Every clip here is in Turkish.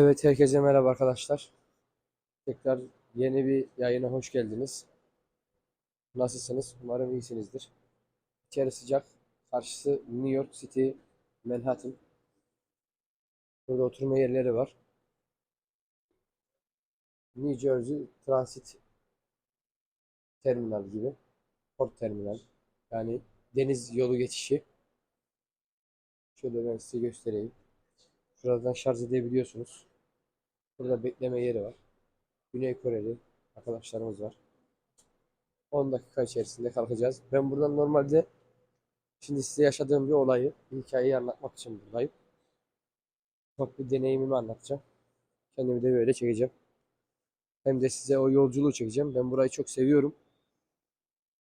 Evet, herkese merhaba arkadaşlar. Tekrar yeni bir yayına hoş geldiniz. Nasılsınız? Umarım iyisinizdir. İçeri sıcak, karşısı New York City, Manhattan. Burada oturma yerleri var. New Jersey Transit Terminal gibi. Port Terminal. Yani deniz yolu geçişi. Şöyle ben size göstereyim. Şuradan şarj edebiliyorsunuz. Burada bekleme yeri var. Güney Koreli arkadaşlarımız var. 10 dakika içerisinde kalkacağız. Ben buradan normalde şimdi size yaşadığım bir olayı, bir hikayeyi anlatmak için buradayım. Ufak bir deneyimimi anlatacağım. Kendimi de böyle çekeceğim. Hem de size o yolculuğu çekeceğim. Ben burayı çok seviyorum.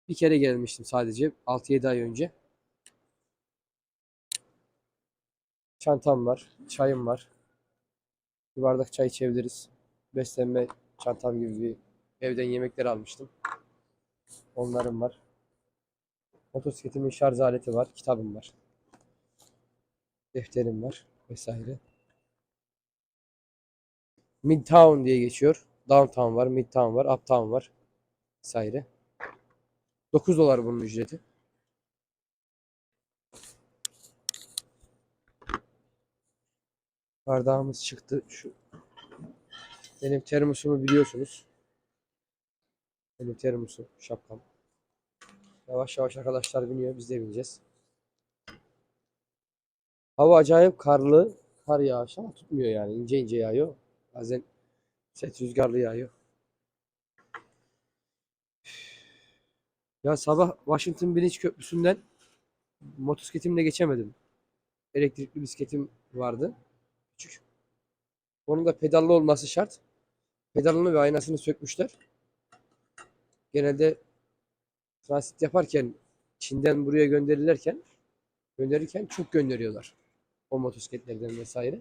Bir kere gelmiştim sadece 6-7 ay önce. Çantam var, çayım var. Bir bardak çay içebiliriz. Beslenme çantam gibi bir evden yemekler almıştım. Onlarım var. Motosikletimin şarj aleti var, kitabım var. Defterim var vesaire. Midtown diye geçiyor. Downtown var, Midtown var, Uptown var vesaire. 9 dolar bunun ücreti. Bardağımız çıktı. Şu benim termosumu biliyorsunuz. Benim termosum, şapkam. Yavaş yavaş arkadaşlar biniyor. Biz de bineceğiz. Hava acayip karlı. Kar yağışı ama tutmuyor yani. ince ince yağıyor. Bazen set rüzgarlı yağıyor. Ya sabah Washington Bridge Köprüsü'nden motosikletimle geçemedim. Elektrikli bisikletim vardı. Küçük. Onun da pedallı olması şart. Pedalını ve aynasını sökmüşler. Genelde transit yaparken Çin'den buraya gönderilirken gönderirken çok gönderiyorlar. O motosikletlerden vesaire.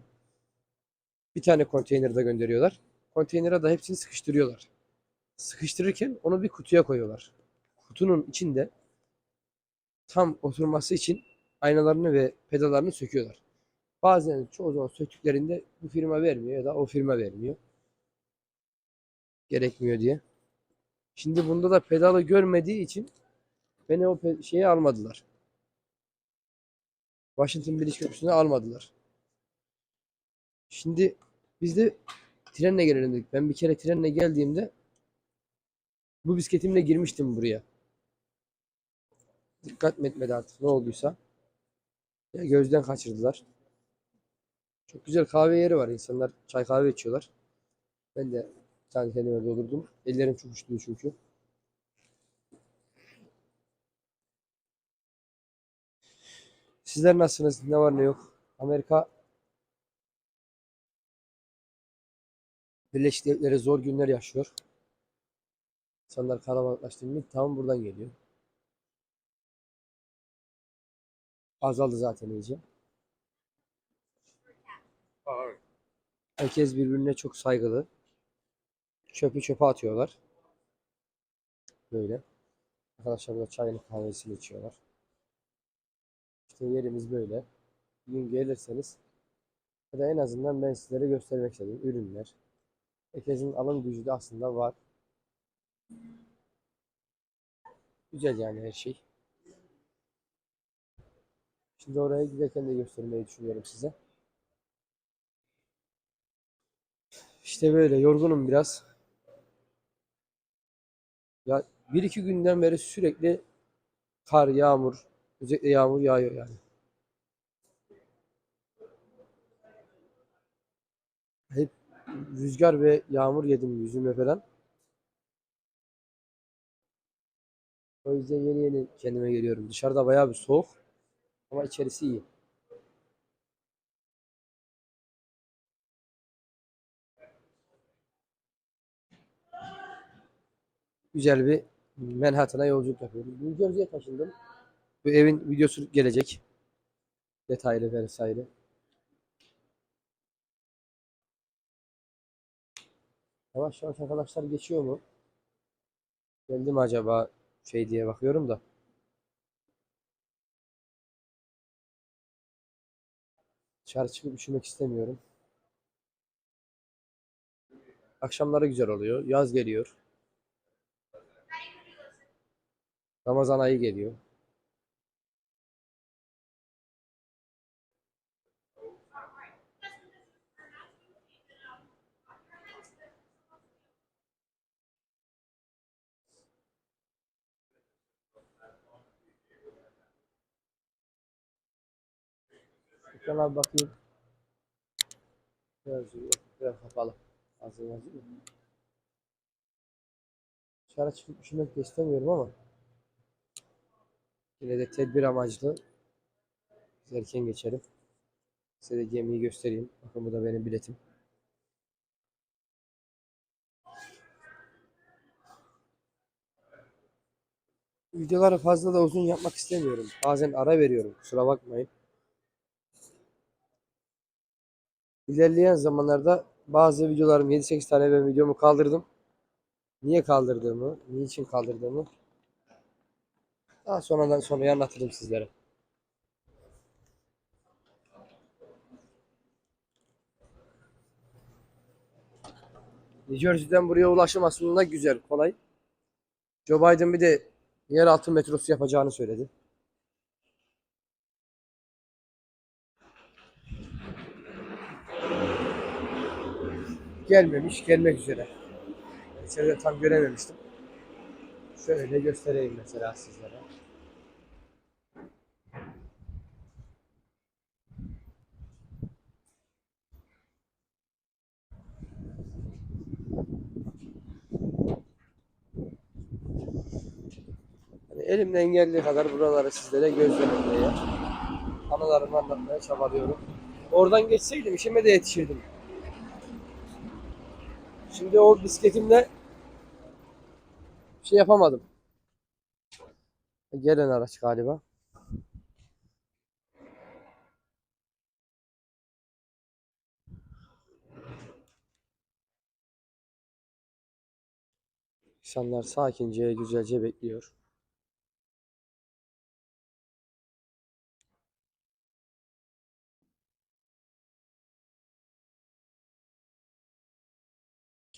Bir tane konteynerde gönderiyorlar. Konteynere de hepsini sıkıştırıyorlar. Sıkıştırırken onu bir kutuya koyuyorlar. Kutunun içinde tam oturması için aynalarını ve pedallarını söküyorlar. Bazen çoğu zaman söktüklerinde bu firma vermiyor ya da o firma vermiyor. Gerekmiyor diye. Şimdi bunda da pedalı görmediği için beni o şeye almadılar. Washington Bridge Köprüsü'ne almadılar. Şimdi biz de trenle gelelim dedik. Ben bir kere trenle geldiğimde bu bisikletimle girmiştim buraya. Dikkat mi etmedi artık ne olduysa. Ya gözden kaçırdılar. Çok güzel kahve yeri var. İnsanlar çay kahve içiyorlar. Ben de bir kendime doldurdum. Ellerim çok üşüdü çünkü. Sizler nasılsınız? Ne var ne yok? Amerika Birleşik Devletleri zor günler yaşıyor. İnsanlar kalabalıklaştı. Midtown buradan geliyor. Azaldı zaten iyice. Herkes birbirine çok saygılı. Çöpü çöpe atıyorlar. Böyle. Arkadaşlar burada çayını kahvesini içiyorlar. İşte yerimiz böyle. Gün gelirseniz ya da en azından ben sizlere göstermek istedim ürünler. Herkesin alım gücü de aslında var. Güzel yani her şey. Şimdi oraya giderken de göstermeyi düşünüyorum size. İşte böyle yorgunum biraz. Ya bir iki günden beri sürekli kar, yağmur, özellikle yağmur yağıyor yani. Hep rüzgar ve yağmur yedim yüzüme falan. O yüzden yeni yeni kendime geliyorum. Dışarıda bayağı bir soğuk ama içerisi iyi. Güzel bir Manhattan'a yolculuk yapıyoruz. New Jersey'ye taşındım. Bu evin videosu gelecek. Detaylı vesaire. Yavaş yavaş arkadaşlar geçiyor mu? Geldi mi acaba şey diye bakıyorum da. Dışarı çıkıp üşümek istemiyorum. Akşamları güzel oluyor. Yaz geliyor. Ramazan ayı geliyor. Ekrana bakayım. Biraz, biraz kapalı. Ağzı yazıyor? Dışarı çıkıp üşümek istemiyorum ama yine de tedbir amaçlı biz erken geçelim. Size de gemiyi göstereyim. Bakın bu da benim biletim. Videoları fazla da uzun yapmak istemiyorum. Bazen ara veriyorum. Kusura bakmayın. İlerleyen zamanlarda bazı videolarım 7-8 tane ben videomu kaldırdım. Niye kaldırdığımı, niçin kaldırdığımı daha sonradan sonra anlatırım sizlere. Jersey'den buraya ulaşım aslında güzel, kolay. Joe Biden bir de yeraltı metrosu yapacağını söyledi. Gelmemiş, gelmek üzere. İçeride tam görememiştim. Şöyle göstereyim mesela sizlere. Elimden geldiği kadar buraları sizlere gözlemlemeye, anılarımı anlatmaya çabalıyorum. Oradan geçseydim işime de yetişirdim. Şimdi o bisikletimle bir şey yapamadım. Gelen araç galiba. İnsanlar sakince, güzelce bekliyor.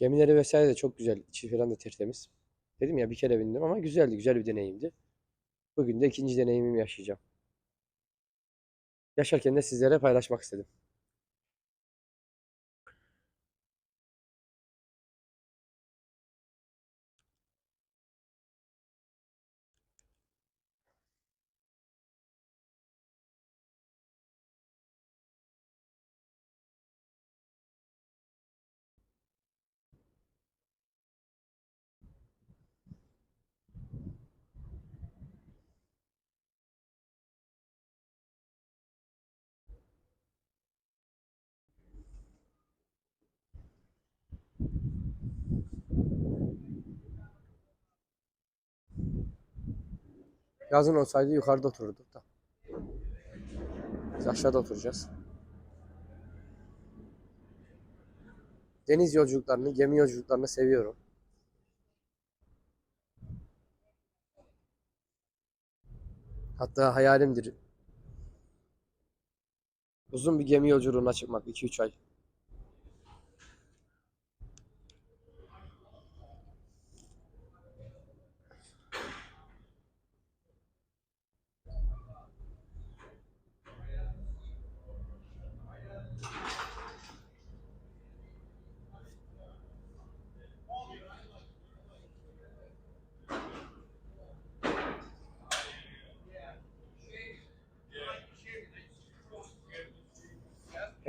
Gemileri vesaire de çok güzel. İçi falan da tertemiz. Dedim ya bir kere bindim ama güzeldi. Güzel bir deneyimdi. Bugün de ikinci deneyimimi yaşayacağım. Yaşarken de sizlere paylaşmak istedim. Yazın olsaydı yukarıda otururduk da. Biz aşağıda oturacağız. Deniz yolculuklarını, gemi yolculuklarını seviyorum. Hatta hayalimdir. Uzun bir gemi yolculuğuna çıkmak 2-3 ay.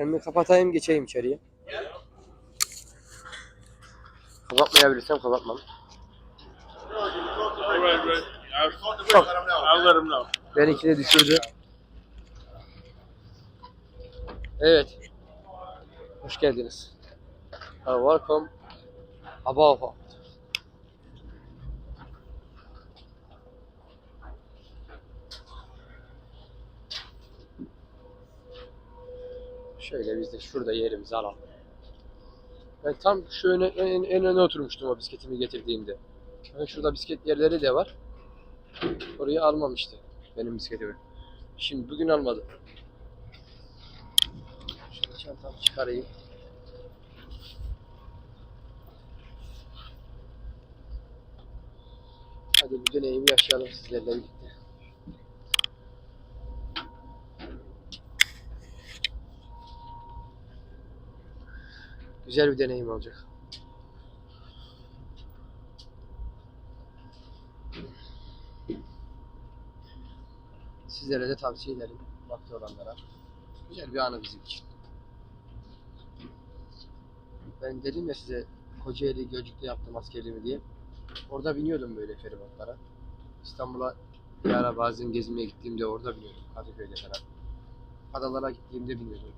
Ben bir kapatayım geçeyim içeriye. Kapatmayabilirsem kapatmam. Right, right. I'll, I'll let him know. Benimki de düşürdü. Evet. Hoş geldiniz. Welcome. Above. Şöyle biz de şurada yerimizi alalım. Ben tam şu öne, en, en öne oturmuştum o bisikletimi getirdiğimde. Yani şurada bisiklet yerleri de var. Orayı almamıştı benim bisikletimi. Şimdi bugün almadı. Şöyle çantamı çıkarayım. Hadi bu deneyimi yaşayalım sizlerle birlikte. Güzel bir deneyim olacak. Sizlere de tavsiye ederim vakti olanlara. Güzel bir anı bizim için. Ben dedim ya size Kocaeli Gölcük'te yaptım askerliğimi diye. Orada biniyordum böyle feribotlara. İstanbul'a bir ara bazen gezmeye gittiğimde orada biniyordum. Kadıköy'de falan. Adalara gittiğimde biniyordum.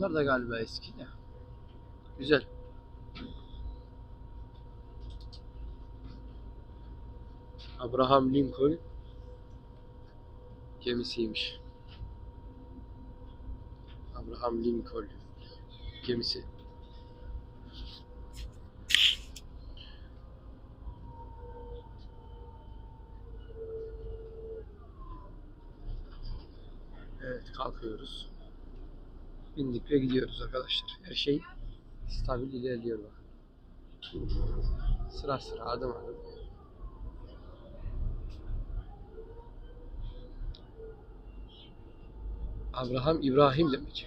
Bunlar da galiba eski de. Güzel. Abraham Lincoln gemisiymiş. Abraham Lincoln gemisi. Evet kalkıyoruz. Bindik ve gidiyoruz arkadaşlar. Her şey stabil ilerliyor bak. Sıra sıra adım adım. Abraham İbrahim demek.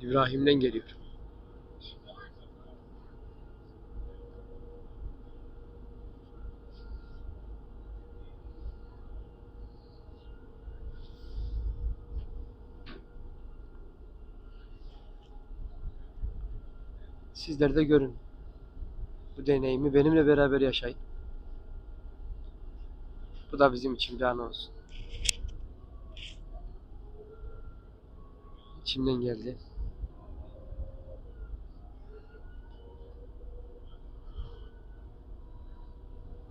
İbrahim'den geliyor. Sizler de görün. Bu deneyimi benimle beraber yaşayın. Bu da bizim için bir an olsun. İçimden geldi.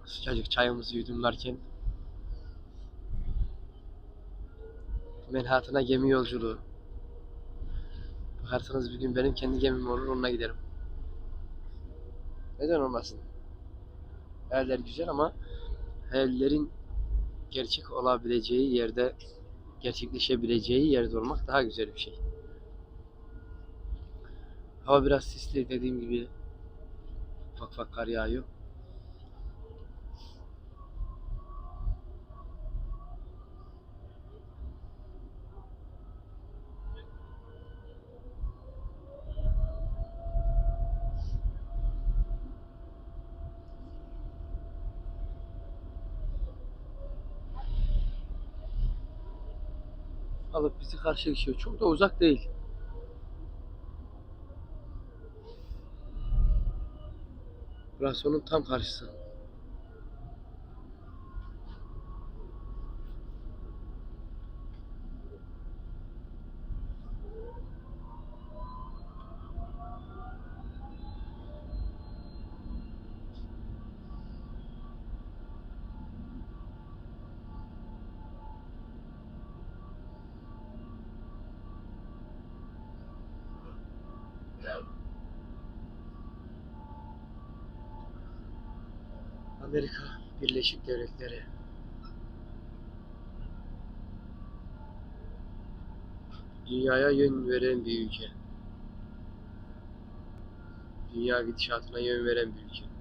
Sıcacık çayımızı yudumlarken Manhattan'a gemi yolculuğu. Bakarsanız bir gün benim kendi gemim olur onunla giderim. Neden olmasın? Hayaller güzel ama hayallerin gerçek olabileceği yerde gerçekleşebileceği yerde olmak daha güzel bir şey. Hava biraz sisli dediğim gibi ufak ufak kar yağıyor. Alıp bizi karşı geçiyor. Çok da uzak değil. Burası onun tam karşısı. Amerika Birleşik Devletleri. Dünyaya yön veren bir ülke. Dünya gidişatına yön veren bir ülke.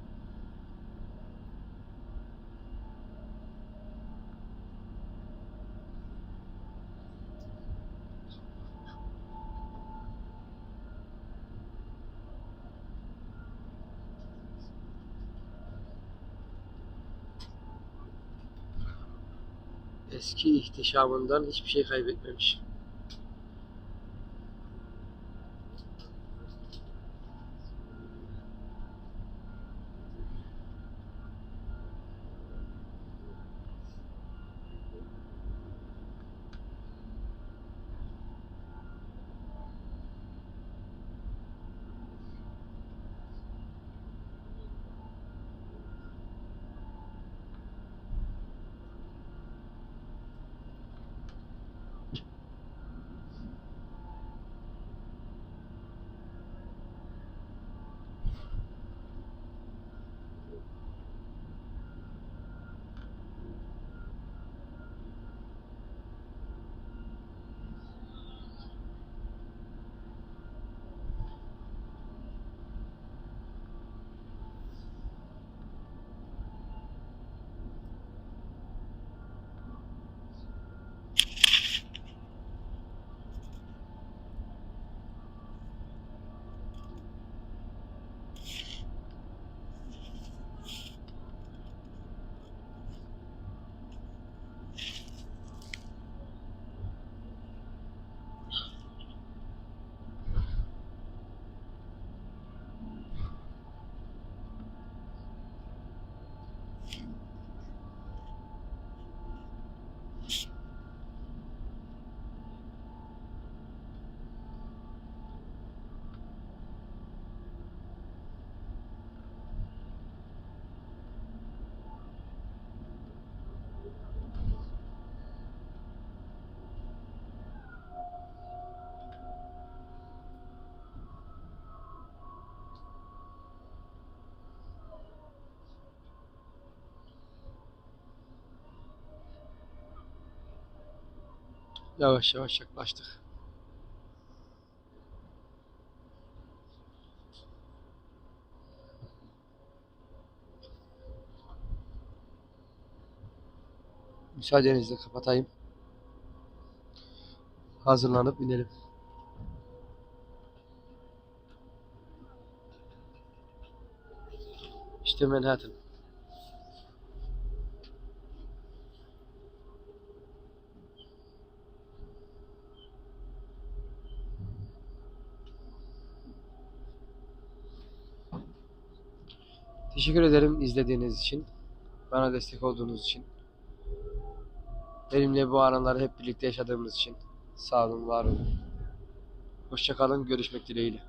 Eski ihtişamından hiçbir şey kaybetmemiş. Yavaş yavaş yaklaştık. Müsaadenizle kapatayım. Hazırlanıp inelim. İşte Manhattan. Teşekkür ederim izlediğiniz için. Bana destek olduğunuz için. Benimle bu anıları hep birlikte yaşadığımız için. Sağ olun, var olun. Hoşçakalın, görüşmek dileğiyle.